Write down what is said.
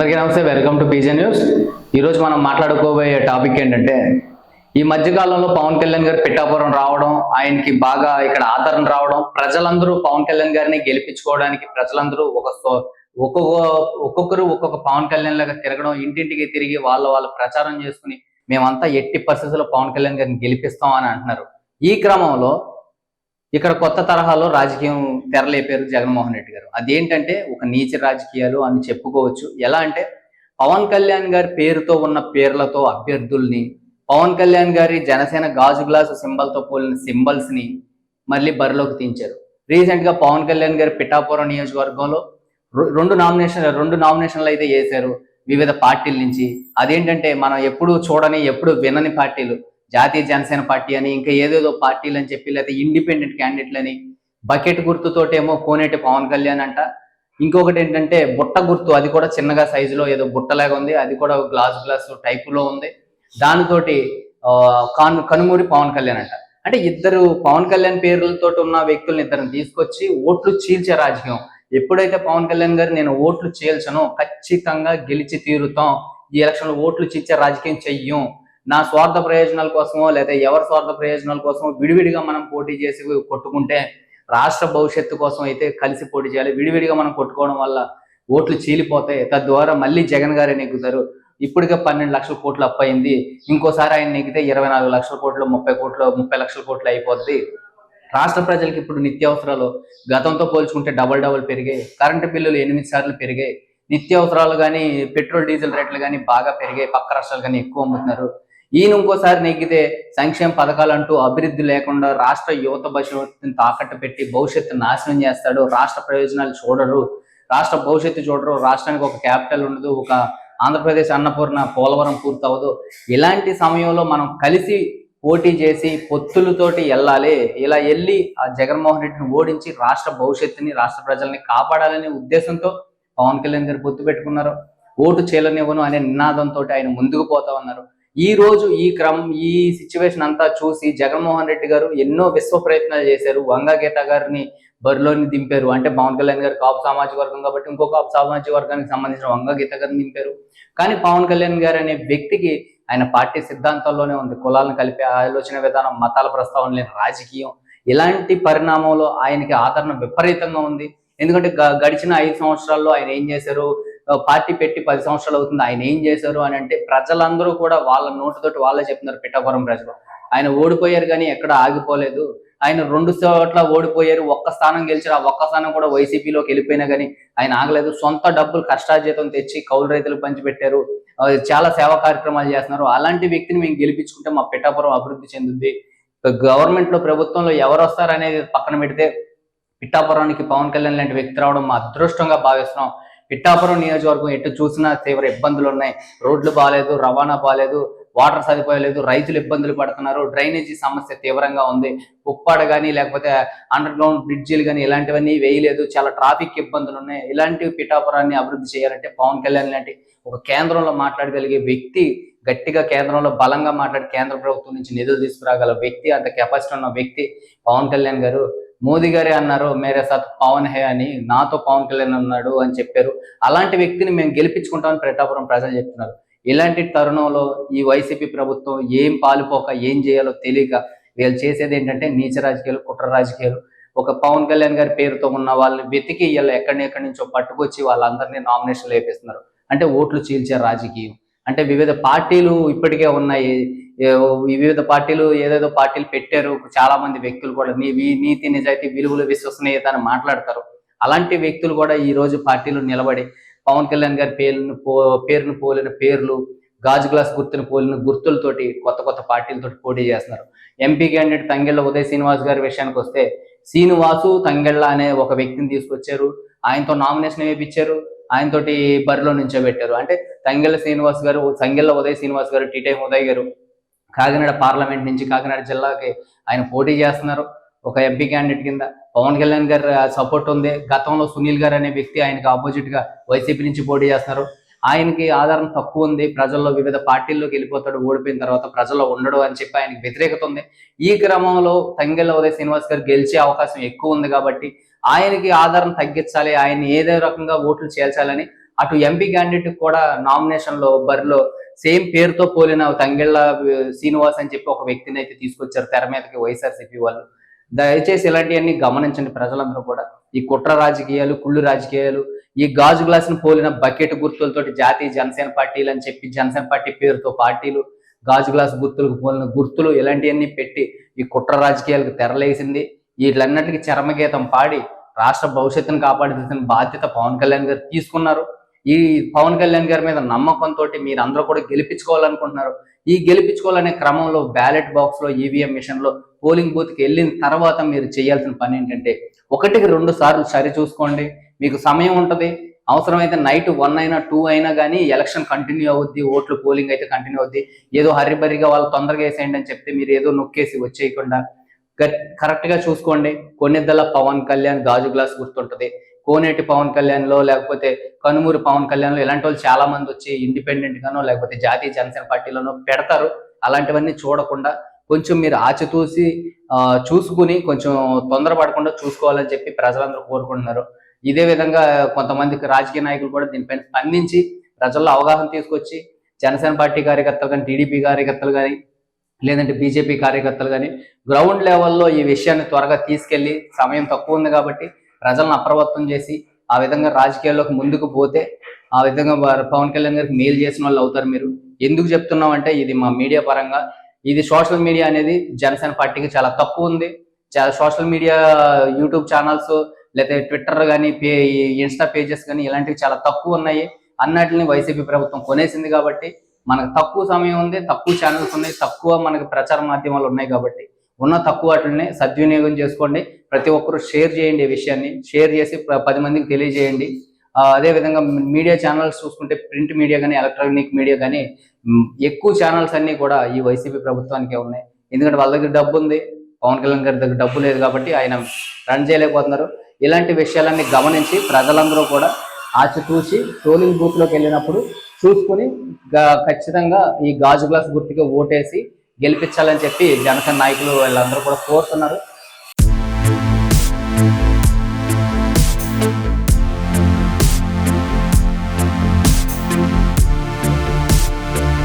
అందరికీ నమస్తే welcome to PJ news. ఈరోజు మనం మాట్లాడుకోబోయే టాపిక్ ఏంటంటే ఈ మధ్యకాలంలో పవన్ కళ్యాణ్ గారు పిఠాపురం రావడం ఆయనకి బాగా ఇక్కడ ఆదరణ రావడం ప్రజలందరూ పవన్ కళ్యాణ్ గారిని గెలిపించుకోవడానికి ప్రజలందరూ ఒక ఒక్కొక్క ఒక్కొక్కరు ఒక్కొక్క పవన్ కళ్యాణ్ లాగా తిరగడం ఇంటింటికి తిరిగి వాళ్ళ వాళ్ళ ప్రచారం చేసుకుని మేమంతా ఎట్టి పరిస్థితుల్లో పవన్ కళ్యాణ్ గారిని గెలిపిస్తాం అని అంటున్నారు. ఈ క్రమంలో ఇక్కడ కొత్త తరహాలో రాజకీయం తెరలేపారు జగన్మోహన్ రెడ్డి గారు. అదేంటంటే ఒక నీచ రాజకీయాలు అని చెప్పుకోవచ్చు. ఎలా అంటే పవన్ కళ్యాణ్ గారి పేరుతో ఉన్న పేర్లతో అభ్యర్థుల్ని పవన్ కళ్యాణ్ గారి జనసేన గాజు గ్లాసు సింబల్తో పోలిన సింబల్స్ని మళ్ళీ బరిలోకి తీంచారు రీసెంట్గా పవన్ కళ్యాణ్ గారి పిఠాపురం నియోజకవర్గంలో రెండు నామినేషన్ రెండు నామినేషన్లు అయితే వేశారు వివిధ పార్టీల నుంచి. అదేంటంటే మనం ఎప్పుడు చూడని ఎప్పుడు వినని పార్టీలు. జాతీయ జనసేన పార్టీ అని ఇంకా ఏదేదో పార్టీలు అని చెప్పి లేకపోతే ఇండిపెండెంట్ క్యాండిడేట్లని బకెట్ గుర్తుతోటేమో కోనేటి పవన్ కళ్యాణ్ అంట. ఇంకొకటి ఏంటంటే బుట్ట గుర్తు అది కూడా చిన్నగా సైజులో ఏదో బుట్టలాగా ఉంది అది కూడా గ్లాస్ గ్లాస్ టైపులో ఉంది. దానితోటి ఆ, కాను కనుమూరి పవన్ కళ్యాణ్ అంట. అంటే ఇద్దరు పవన్ కళ్యాణ్ పేర్లతో ఉన్న వ్యక్తులను ఇద్దరిని తీసుకొచ్చి ఓట్లు చీల్చే రాజకీయం. ఎప్పుడైతే పవన్ కళ్యాణ్ గారు నేను ఓట్లు చీల్చను ఖచ్చితంగా గెలిచి తీరుతాం ఈ ఎలక్షన్లో ఓట్లు చీల్చే రాజకీయం చెయ్యం నా స్వార్థ ప్రయోజనాల కోసమో లేదా ఎవరి స్వార్థ ప్రయోజనాల కోసమో విడివిడిగా మనం పోటీ చేసి కొట్టుకుంటే రాష్ట్ర భవిష్యత్తు కోసం అయితే కలిసి పోటీ చేయాలి. విడివిడిగా మనం కొట్టుకోవడం వల్ల ఓట్లు చీలిపోతాయి. తద్వారా మళ్ళీ జగన్ గారే నెగ్గుతారు. ఇప్పటికే పన్నెండు లక్షల కోట్లు అప్పయింది ఇంకోసారి ఆయన నెగ్గితే ఇరవై నాలుగు లక్షల కోట్లు ముప్పై కోట్లు ముప్పై లక్షల కోట్లు అయిపోద్ది. రాష్ట్ర ప్రజలకి ఇప్పుడు నిత్యావసరాలు గతంతో పోల్చుకుంటే డబల్ డబల్ పెరిగాయి. కరెంటు బిల్లులు ఎనిమిది సార్లు పెరిగాయి. నిత్యావసరాలు కానీ పెట్రోల్ డీజిల్ రేట్లు కానీ బాగా పెరిగాయి. పక్క రాష్ట్రాలు కానీ ఎక్కువ అమ్ముతున్నారు. ఈయన ఇంకోసారి నెగ్గితే సంక్షేమ పథకాలు అంటూ అభివృద్ధి లేకుండా రాష్ట్ర యువత భవిష్యత్తుని తాకట్టు పెట్టి భవిష్యత్తు నాశనం చేస్తాడు. రాష్ట్ర ప్రయోజనాలు చూడరు. రాష్ట్ర భవిష్యత్తు చూడరు. రాష్ట్రానికి ఒక క్యాపిటల్ ఉండదు. ఒక ఆంధ్రప్రదేశ్ అన్నపూర్ణ పోలవరం పూర్తవదు. ఇలాంటి సమయంలో మనం కలిసి పోటీ చేసి పొత్తులతోటి వెళ్ళాలి. ఇలా వెళ్ళి ఆ జగన్మోహన్ రెడ్డిని ఓడించి రాష్ట్ర భవిష్యత్తుని రాష్ట్ర ప్రజల్ని కాపాడాలనే ఉద్దేశంతో పవన్ కళ్యాణ్ గారు పొత్తు పెట్టుకున్నారు. ఓటు చేయలనివ్వను అనే నినాదంతో ఆయన ముందుకు పోతా ఉన్నారు. ఈ రోజు ఈ క్రమం ఈ సిచ్యువేషన్ అంతా చూసి జగన్మోహన్ రెడ్డి గారు ఎన్నో విశ్వ ప్రయత్నాలు చేశారు. వంగా గీత గారిని బరిలోని దింపారు. అంటే పవన్ కళ్యాణ్ గారు కాపు సామాజిక వర్గం కాబట్టి ఇంకో కాపు సామాజిక వర్గానికి సంబంధించిన వంగా గీత గారిని దింపారు. కానీ పవన్ కళ్యాణ్ గారు అనే వ్యక్తికి ఆయన పార్టీ సిద్ధాంతాల్లోనే ఉంది. కులాలను కలిపే ఆలోచన విధానం మతాల ప్రస్తావన లేని రాజకీయం ఇలాంటి పరిణామంలో ఆయనకి ఆదరణ విపరీతంగా ఉంది. ఎందుకంటే గ- గడిచిన ఐదు సంవత్సరాల్లో ఆయన ఏం చేశారు? పార్టీ పెట్టి పది సంవత్సరాలు అవుతుంది. ఆయన ఏం చేశారు అని అంటే ప్రజలందరూ కూడా వాళ్ళ నోటుతోటి వాళ్ళే చెప్తున్నారు పిఠాపురం ప్రజలు. ఆయన ఓడిపోయారు కానీ ఎక్కడ ఆగిపోలేదు. ఆయన రెండు చోట్ల ఓడిపోయారు. ఒక్క స్థానం గెలిచారు. ఆ ఒక్క స్థానం కూడా వైసీపీలోకి వెళ్ళిపోయినా కానీ ఆయన ఆగలేదు. సొంత డబ్బులు కష్టార్జితం తెచ్చి కౌలు రైతులకు పంచిపెట్టారు. చాలా సేవా కార్యక్రమాలు చేస్తున్నారు. అలాంటి వ్యక్తిని మేము గెలిపించుకుంటే మా పిఠాపురం అభివృద్ధి చెందుద్ది. గవర్నమెంట్లో ప్రభుత్వంలో ఎవరు వస్తారు అనేది పక్కన పెడితే పిఠాపురానికి పవన్ కళ్యాణ్ లాంటి వ్యక్తి రావడం మా అదృష్టంగా భావిస్తున్నాం. పిఠాపురం నియోజకవర్గం ఎటు చూసినా తీవ్ర ఇబ్బందులు ఉన్నాయి. రోడ్లు బాగాలేదు రవాణా బాగాలేదు వాటర్ సదుపాయం లేదు రైతులు ఇబ్బందులు పడుతున్నారు. డ్రైనేజీ సమస్య తీవ్రంగా ఉంది. ఉప్పాడ కానీ లేకపోతే అండర్ గ్రౌండ్ బ్రిడ్జీలు కానీ ఇలాంటివన్నీ వేయలేదు. చాలా ట్రాఫిక్ ఇబ్బందులు ఉన్నాయి. ఇలాంటి పిఠాపురాన్ని అభివృద్ధి చేయాలంటే పవన్ కళ్యాణ్ లాంటి ఒక కేంద్రంలో మాట్లాడగలిగే వ్యక్తి గట్టిగా కేంద్రంలో బలంగా మాట్లాడి కేంద్ర ప్రభుత్వం నుంచి నిధులు తీసుకురాగల వ్యక్తి అంత కెపాసిటీ ఉన్న వ్యక్తి పవన్ కళ్యాణ్ గారు మోదీ గారే అన్నారు మేరే సాత్ పవన్ హే అని నాతో పవన్ కళ్యాణ్ అన్నాడు అని చెప్పారు. అలాంటి వ్యక్తిని మేము గెలిపించుకుంటామని ప్రతాపురం ప్రజలు చెప్తున్నారు. ఇలాంటి తరుణంలో ఈ వైసీపీ ప్రభుత్వం ఏం పాలుపోక ఏం చేయాలో తెలియక వీళ్ళు చేసేది ఏంటంటే నీచ రాజకీయాలు కుట్ర రాజకీయాలు. ఒక పవన్ కళ్యాణ్ గారి పేరుతో ఉన్న వాళ్ళని వెతికి వీళ్ళు ఎక్కడి ఎక్కడి నుంచో పట్టుకొచ్చి వాళ్ళందరినీ నామినేషన్లు వేపిస్తున్నారు. అంటే ఓట్లు చీల్చే రాజకీయం. అంటే వివిధ పార్టీలు ఇప్పటికే ఉన్నాయి. వివిధ పార్టీలు ఏదేదో పార్టీలు పెట్టారు. చాలా మంది వ్యక్తులు కూడా నీ నీతి నిజాయితీ విలువలు విశ్వసనీయత అని మాట్లాడతారు. అలాంటి వ్యక్తులు కూడా ఈ రోజు పార్టీలు నిలబడి పవన్ కళ్యాణ్ గారి పేర్లను పేరును పోలిన పేర్లు గాజు గ్లాస్ గుర్తును పోలిన గుర్తులతోటి కొత్త కొత్త పార్టీలతో పోటీ చేస్తున్నారు. ఎంపీ క్యాండిడేట్ తంగెళ్ళ ఉదయ్ శ్రీనివాస్ గారి విషయానికి వస్తే శ్రీనివాసు తంగెళ్ళ అనే ఒక వ్యక్తిని తీసుకొచ్చారు. ఆయనతో నామినేషన్ వేయించారు ఆయనతోటి బరిలో నుంచోబెట్టారు. అంటే తంగెళ్ళ శ్రీనివాస్ గారు తంగెళ్ళ ఉదయ్ శ్రీనివాస్ గారు టీటై ఉదయ్ గారు కాకినాడ పార్లమెంట్ నుంచి కాకినాడ జిల్లాకి ఆయన పోటీ చేస్తున్నారు. ఒక ఎంపీ క్యాండిడేట్ కింద. పవన్ కళ్యాణ్ గారు సపోర్ట్ ఉంది. గతంలో సునీల్ గారు అనే వ్యక్తి ఆయనకి ఆపోజిట్గా వైసీపీ నుంచి పోటీ చేస్తున్నారు. ఆయనకి ఆధారం తక్కువ ఉంది. ప్రజల్లో వివిధ పార్టీల్లోకి వెళ్ళిపోతాడు ఓడిపోయిన తర్వాత ప్రజల్లో ఉండడు అని చెప్పి ఆయనకి వ్యతిరేకత ఉంది. ఈ క్రమంలో తంగెళ్ళ ఉదయ్ శ్రీనివాస్ గారు గెలిచే అవకాశం ఎక్కువ ఉంది కాబట్టి ఆయనకి ఆధారం తగ్గించాలి ఆయన ఏదో రకంగా ఓట్లు చేల్చాలని అటు ఎంపీ క్యాండిడేట్ కూడా నామినేషన్లో బరిలో సేమ్ పేరుతో పోలిన తంగెళ్ళ శ్రీనివాస్ అని చెప్పి ఒక వ్యక్తిని అయితే తీసుకొచ్చారు తెర మీదకి వైఎస్ఆర్సీపీ వాళ్ళు. దయచేసి ఇలాంటివన్నీ గమనించండి ప్రజలందరూ కూడా. ఈ కుట్ర రాజకీయాలు కుళ్ళు రాజకీయాలు ఈ గాజు గ్లాసును పోలిన బకెట్ గుర్తులతోటి జాతీయ జనసేన పార్టీలు అని చెప్పి జనసేన పార్టీ పేరుతో పార్టీలు గాజు గ్లాస్ గుర్తులకు పోలిన గుర్తులు ఇలాంటివన్నీ పెట్టి ఈ కుట్ర రాజకీయాలకు తెరలేసింది. వీటిలన్నిటికీ చరమగీతం పాడి రాష్ట్ర భవిష్యత్తును కాపాడాల్సిన బాధ్యత పవన్ కళ్యాణ్ గారు తీసుకున్నారు. ఈ పవన్ కళ్యాణ్ గారి మీద నమ్మకంతో మీరు అందరూ కూడా గెలిపించుకోవాలనుకుంటున్నారు. ఈ గెలిపించుకోవాలనే క్రమంలో బ్యాలెట్ బాక్స్లో ఈవీఎం మిషన్లో పోలింగ్ బూత్కి వెళ్ళిన తర్వాత మీరు చేయాల్సిన పని ఏంటంటే ఒకటికి రెండు సార్లు సరి చూసుకోండి. మీకు సమయం ఉంటుంది. అవసరమైతే నైట్ వన్ అయినా టూ అయినా కానీ ఎలక్షన్ కంటిన్యూ అవుద్ది. ఓట్లు పోలింగ్ అయితే కంటిన్యూ అవుద్ది. ఏదో హరిబరిగా వాళ్ళు తొందరగా వేసేయండి అని చెప్తే మీరు ఏదో నొక్కేసి వచ్చేయకుండా కరెక్ట్గా చూసుకోండి. కొన్నిద్దల పవన్ కళ్యాణ్ గాజు గ్లాస్ గుర్తుంటది. కోనేటి పవన్ కళ్యాణ్లో లేకపోతే కనుమూరు పవన్ కళ్యాణ్లో ఇలాంటి వాళ్ళు చాలా మంది వచ్చి ఇండిపెండెంట్ గానో లేకపోతే జాతీయ జనసేన పార్టీలోనో పెడతారు. అలాంటివన్నీ చూడకుండా కొంచెం మీరు ఆచితూసి ఆ, చూసుకుని కొంచెం తొందరపడకుండా చూసుకోవాలని చెప్పి ప్రజలందరూ కోరుకుంటున్నారు. ఇదే విధంగా కొంతమందికి రాజకీయ నాయకులు కూడా దీనిపైన స్పందించి ప్రజల్లో అవగాహన తీసుకొచ్చి జనసేన పార్టీ కార్యకర్తలు కానీ టీడీపీ కార్యకర్తలు కానీ లేదంటే బీజేపీ కార్యకర్తలు కానీ గ్రౌండ్ లెవెల్లో ఈ విషయాన్ని త్వరగా తీసుకెళ్ళి సమయం తక్కువ ఉంది కాబట్టి ప్రజలను అప్రమత్తం చేసి ఆ విధంగా రాజకీయాల్లోకి ముందుకు పోతే ఆ విధంగా వారు పవన్ కళ్యాణ్ గారికి మేలు చేసిన వాళ్ళు అవుతారు మీరు. ఎందుకు చెప్తున్నాం అంటే ఇది మా మీడియా పరంగా ఇది సోషల్ మీడియా అనేది జనసేన పార్టీకి చాలా తక్కువ ఉంది. చాలా సోషల్ మీడియా యూట్యూబ్ ఛానల్స్ లేకపోతే ట్విట్టర్ కానీ పే ఇన్స్టా పేజెస్ కానీ ఇలాంటివి చాలా తక్కువ ఉన్నాయి. అన్నటిని వైసీపీ ప్రభుత్వం కొనేసింది కాబట్టి మనకు తక్కువ సమయం ఉంది తక్కువ ఛానల్స్ ఉన్నాయి తక్కువ మనకి ప్రచార మాధ్యమాలు ఉన్నాయి కాబట్టి ఉన్న తక్కువ వాటిని సద్వినియోగం చేసుకోండి. ప్రతి ఒక్కరూ షేర్ చేయండి ఈ విషయాన్ని. షేర్ చేసి పది మందికి తెలియజేయండి. అదేవిధంగా అదే విధంగా మీడియా ఛానల్స్ చూసుకుంటే ప్రింట్ మీడియా కానీ ఎలక్ట్రానిక్ మీడియా కానీ ఎక్కువ ఛానల్స్ అన్ని కూడా ఈ వైసీపీ ప్రభుత్వానికే ఉన్నాయి. ఎందుకంటే వాళ్ళ దగ్గర డబ్బు ఉంది పవన్ కళ్యాణ్ గారి దగ్గర డబ్బు లేదు కాబట్టి ఆయన రన్ చేయలేకపోతున్నారు. ఇలాంటి విషయాలన్నీ గమనించి ప్రజలందరూ కూడా ఆచితూచి పోలింగ్ బూత్లోకి వెళ్ళినప్పుడు చూసుకుని ఖచ్చితంగా ఈ గాజు గ్లాస్ గుర్తుగా ఓటేసి గెలిపించాలని చెప్పి జనసేన నాయకులు వీళ్ళందరూ కూడా కోరుతున్నారు.